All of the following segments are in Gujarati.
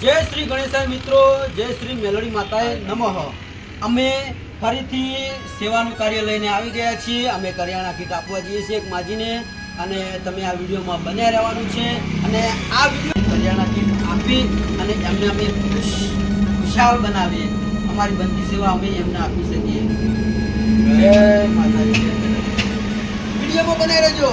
જય શ્રી ગણેશાય મિત્રો, જય શ્રી મેલડી માતાએ નમઃ. અમે ફરીથી સેવાનું કાર્ય લઈને આવી ગયા છીએ. અમે કરિયાણા કીટ આપવા જઈએ છીએ એક માજીને અને તમે આ વિડીયોમાં બન્યા રહેવાનું છે. અને આ વીડિયો કરિયાણા કીટ આપી અને એમને અમે ખુશ, ખુશાલ બનાવીએ. અમારી બનતી સેવા અમે એમને આપી શકીએ. જય માતાજી. વિડીયોમાં બનાવી રહેજો.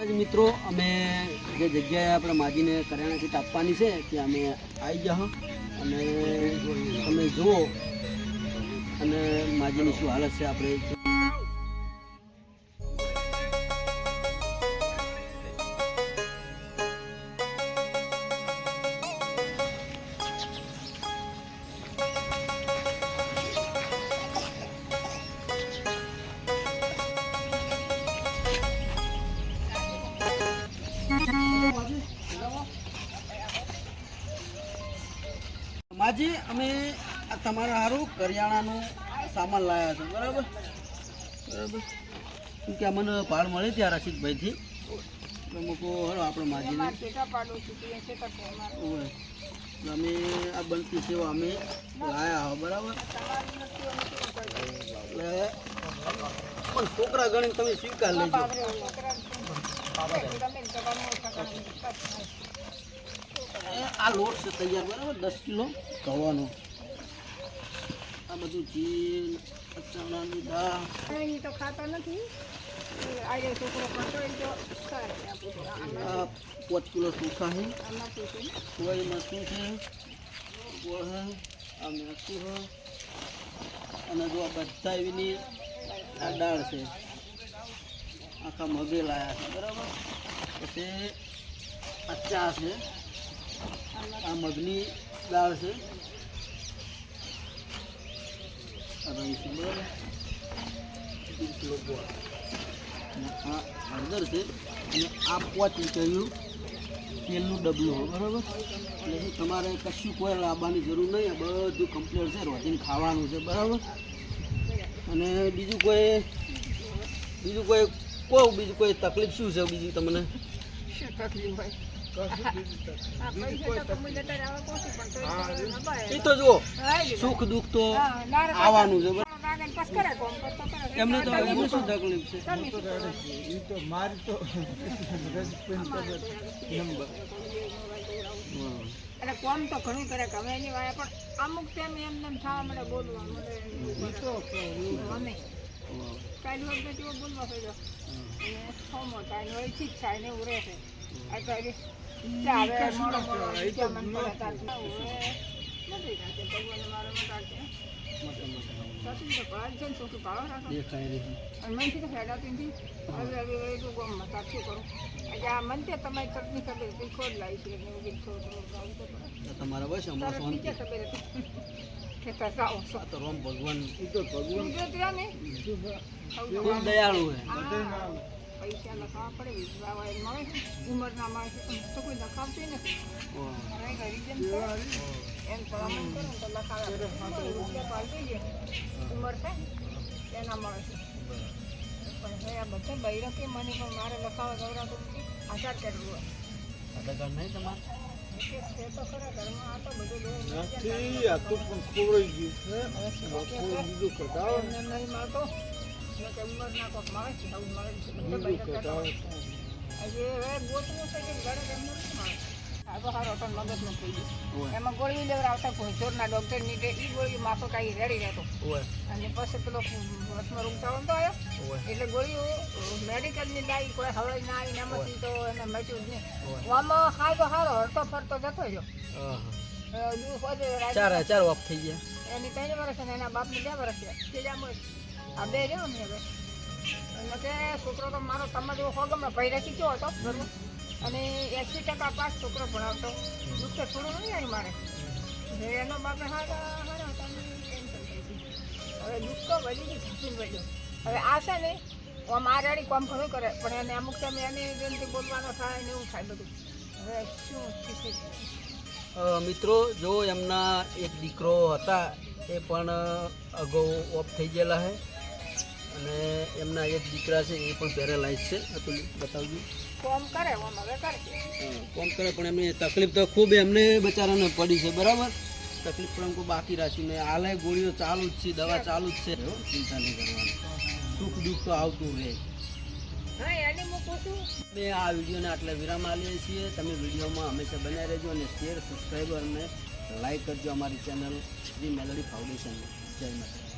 આજે મિત્રો, અમે જે જગ્યાએ આપણે માજીને કરિયાણા કીટ આપવાની છે, ત્યાં અમે આવી ગયા. અને તમે જુઓ, અને માજીની શું હાલત છે આપણે માજી અમે આ તમારા સારું કરિયાણાનું સામાન લાવ્યા છે. બરાબર? બરાબર? કેમ કે અમને ભાડ મળી ત્યાં રસિકભાઈથી. તો મૂકો હલો આપણે માજીને. અમે આ બનતી સેવા અમે લાયા હો બરાબર? એટલે પણ છોકરા ગણીને તમે સ્વીકાર લેજો. આ લોટ છે તૈયાર બરાબર દસ કિલો ઘઉંનો. આ બધું જીલ ચણાની દાળ. તો ખાતો નથી. પાંચ કિલો આમાં શું છે? સોય મરચું છે? ગોળ છે આ છે અને જો આ બધા એવીની આ દાળ છે. આખા મગે લાયા છે બરાબર? પછી આ ચા છે. આ મગની દાળ છે. આ હળદર છે. અને આ પાંચ લીટરનું તેલનું ડબલું હોય બરાબર? એટલે શું તમારે કશું કોઈ લાવવાની જરૂર નહીં. બધું કમ્પ્લીટ છે. રોજીને ખાવાનું છે, બરાબર? અને બીજું કોઈ બીજું કોઈ કહું બીજું કોઈ તકલીફ શું છે? બીજી તમને? તકલીફ હોય? એ તો જુઓ સુખ દુઃખ તો આવવાનું છે કોમ, તો એમને તો એમને શું તકલીફ છે? તમે શું કરો? હા. એટલે કોમ તો ઘણું કરે કે અમે એની વાળા પણ અમુક ટાઈમ એમનેમ થવા મળે બોલવા મળે અમે. કાલ હોય તો તેઓ બોલવા થઈ જાઓ અને સોમો થાય હોય ઠીક થાય ને એવું હવે છે. રહી તમારી રામ ભગવાન. ને દયાળુ હા. પૈસા લખાવવા પડે વિધવા હોય મળે છે ઉંમરના માણસ તો કોઈ લખાવતું નથી. એમ ભલામણ કરો ને તો લખાવે. રૂપિયા આવી જઈએ ઉંમર થાય ને એના મળે છે પણ હવે આ બધા બૈરા કે મને પણ મારે લખાવા ગવરાતું નથી આધાર કાર્ડ હોય. આધાર કાર્ડ નહીં તમારે? એક છે તો ખરા ઘરમાં આ તો બધું નથી આ તો પણ ખોવાઈ ગયું છે. બીજું કઢાવો નહીં મળતો. ને કે ઉંમરના કોક મળે છે આવું મળે છે હવે ગોતવું છે હારો તો ગોળી તે માફો કાંઈ રેડી રહેતો અને પછી પેલો વચમાં રૂમતા તો એટલે ગોળીઓ મેડિકલની લાવી કોઈ હવાઈ ના આવીને એમાંથી તો એને મચ્યું જ નહીં આમાં તો હારો હરતો ફરતો જતો રહ્યો ચાર ચાર વખત થઈ ગયા. એની ત્રણ વર્ષ એના બાપને બે વર્ષ. થયા આ બે રહ્યો ને હવે. એટલે કે છોકરો તો મારો તમારે જેવો ભાઈ પહેરેથી ગયો હતો, ઘરનો. અને એંસી ટકા પાસ છોકરો ભણાવતો. દુઃખ તો થોડું નહીં આવી મારે. એનો બાપે હારા હારા હવે દુઃખ તો વધી ગયું વધ્યું હવે આ છે ને, આમ આ રેડી કામ ઘણું કરે, પણ એને અમુક સમય એની જેમથી બોલવાનો થાય ને એવું થાય બધું. હવે શું શીખે મિત્રો, જો એમના એક દીકરો હતા, એ પણ અગાઉ ઓફ થઈ ગયેલા છે અને એમના એક દીકરા છે એ પણ પેરેલાઇઝ છે. અતુલ બતાવજો. કોમ કરે આમ હવે કરે કોમ કરે પણ એમની તકલીફ તો ખૂબ એમને બચારાને પડી છે બરાબર? તકલીફ પણ કોઈ બાકી રાખ્યું નહીં. હાલે ગોળીઓ ચાલુ જ છે દવા ચાલુ જ છે. હો, ચિંતા નહીં કરવાની. સુખ દુઃખ તો આવતું રહે. અમે આ વિડીયોને આટલે વિરામ આલીએ છીએ. તમે વિડીયોમાં હંમેશા બનાવી રહેજો અને શેર સબસ્ક્રાઈબર અને લાઈક કરજો અમારી ચેનલ શ્રી મેલડી ફાઉન્ડેશન જય માતા